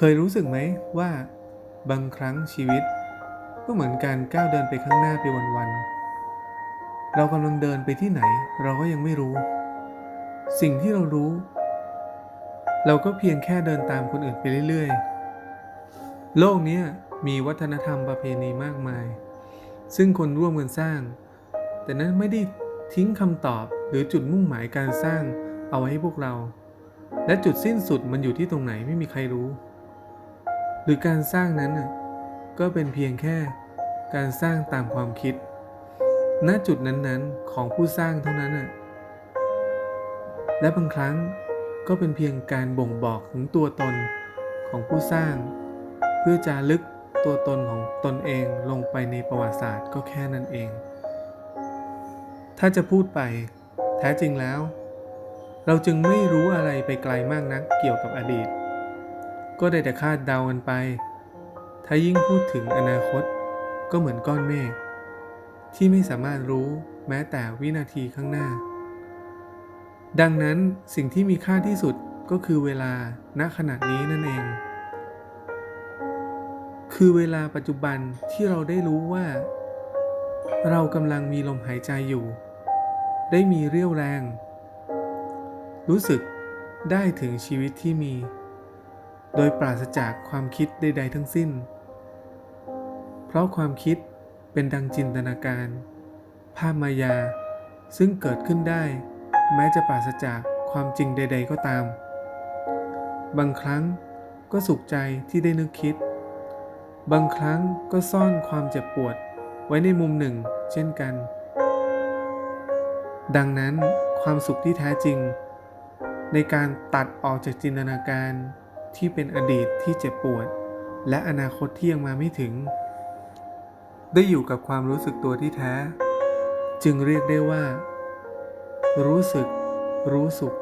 เคยรู้สึกไหมว่าบางครั้งชีวิต ก็เหมือนการก้าวเดินไปข้างหน้าไปวันๆ เรากำลังเดินไปที่ไหนเราก็ยังไม่รู้ สิ่งที่เรารู้ เราก็เพียงแค่เดินตามคนอื่นไปเรื่อยๆ โลกนี้มีวัฒนธรรมประเพณีมากมาย ซึ่งคนร่วมกันสร้าง แต่นั้นไม่ได้ทิ้งคำตอบหรือจุดมุ่งหมายการสร้างเอาไว้ให้พวกเรา และจุดสิ้นสุดมันอยู่ที่ตรงไหนไม่มีใครรู้ รือการสร้างนั้นก็เป็นเพียงแค่การสร้างตามความคิด ณจุดนั้นๆของผู้สร้างเท่านั้นและบางครั้งก็เป็นเพียงการบ่งบอกถึงตัวตนของผู้สร้าง เพื่อจารึกตัวตนของตนเองลงไปในประวัติศาสตร์ก็แค่นั้นเอง ถ้าจะพูดไปแท้จริงแล้ว เราจึงไม่รู้อะไรไปไกลมากนักเกี่ยวกับอดีต ก็ได้แต่คาดเดากันไป ถ้ายิ่งพูดถึงอนาคต ก็เหมือนก้อนเมฆที่ไม่สามารถรู้แม้แต่วินาทีข้างหน้า ดังนั้นสิ่งที่มีค่าที่สุดก็คือเวลาณขณะนี้นั่นเอง คือเวลาปัจจุบันที่เราได้รู้ว่า เรากำลังมีลมหายใจอยู่ ได้มีเรี่ยวแรง รู้สึกได้ถึงชีวิตที่มี โดยปราศจากความคิดใด ๆ ทั้งสิ้น เพราะความคิดเป็นดังจินตนาการ ภาพมายา ซึ่งเกิดขึ้นได้ แม้จะปราศจากความจริงใด ๆ ก็ตาม บางครั้งก็สุขใจที่ได้นึกคิด บางครั้งก็ซ่อนความเจ็บปวดไว้ในมุมหนึ่ง เช่นกัน ดังนั้นความสุขที่แท้จริง ในการตัดออกจากจินตนาการ ที่เป็นอดีตที่เจ็บปวด และอนาคตที่ยังมาไม่ถึง ได้อยู่กับความรู้สึกตัวที่แท้ จึงเรียกได้ว่า รู้สึก รู้สุข